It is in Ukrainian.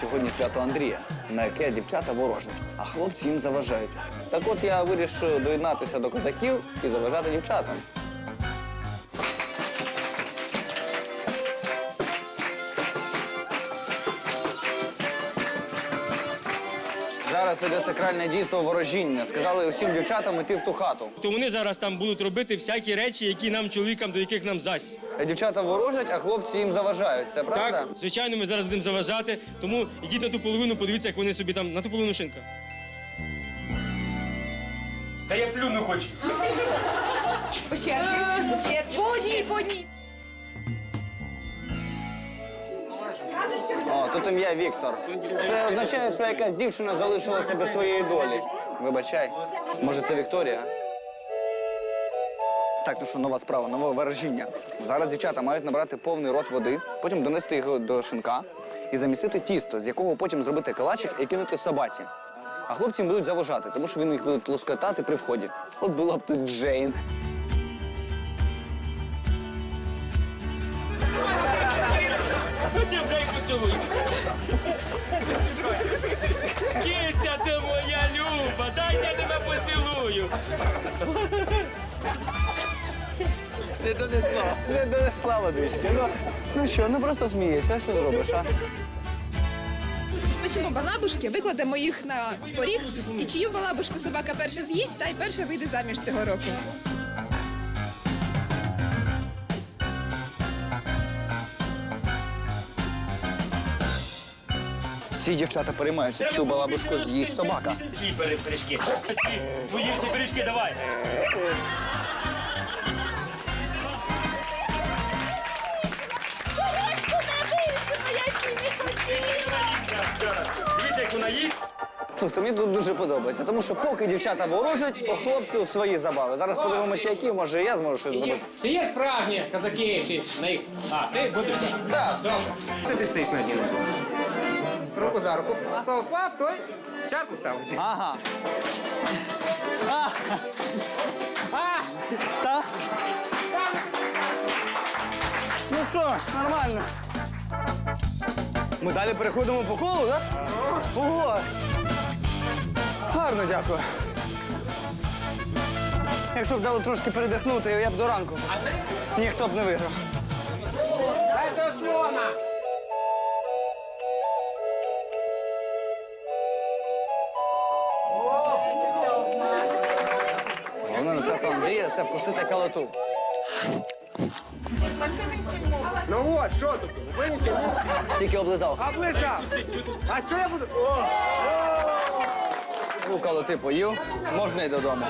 сьогодні свято Андрія, на яке дівчата ворожать, а хлопці їм заважають. Так от я вирішив доєднатися до козаків і заважати дівчатам. Зараз іде сакральне дійство ворожіння. Сказали усім дівчатам іти в ту хату. То вони зараз там будуть робити всякі речі, які нам, чоловікам, до яких нам зась. Дівчата ворожать, а хлопці їм заважають. Це правда? Так, звичайно, ми зараз будемо заважати. Тому йдіть на ту половину, подивіться, як вони собі там на ту половину шинка. Та я плюну хочу. По черзі. По одній, по одній. О, тут ім'я Віктор. Це означає, що якась дівчина залишилася без своєї долі. Вибачай. Може, це Вікторія? Так, ну що, нова справа, нове ворожіння. Зараз дівчата мають набрати повний рот води, потім донести його до шинка і замісити тісто, з якого потім зробити калачик і кинути собаці. А хлопці їм будуть заважати, тому що вони їх будуть лоскотати при вході. От була б тут Джейн. Поцілуй. Киця ти моя люба, дай я тебе поцілую. Не донесла. Не донесла водички. Ну, ну що, ну просто смієшся, що зробиш, а? Спечемо балабушки, викладемо їх на поріг, і чию балабушку собака перша з'їсть, та й перша вийде заміж цього року. Всі дівчата переймаються, що балабушку з'їсть собака. Ці пиріжки. Твої ці пиріжки давай. Дивіться, як вона їсть. Слухайте, мені тут дуже подобається, тому що поки дівчата ворожать, у хлопців свої забави. Зараз подивимося, які, може, і я зможу щось зробити. Чи є справжні козаки чи на їх? А, ти будеш так? Так. Добре. Ти ти стоїш на одній за руку. Хто впав, той чарку ставить. Ага. А! А! Ста? Ну що, нормально. Ми далі переходимо по колу, так? Ого! Гарно, дякую. Якщо б дали трошки передихнути, я б до ранку. Ніхто б не виграв. Дай слона! Головне на Андрія це вкусити калоту. Ну от, що тут? Виніші Тільки облизав. Облизав! А що я буду? О! Ну, калоти поїв, можна й додому.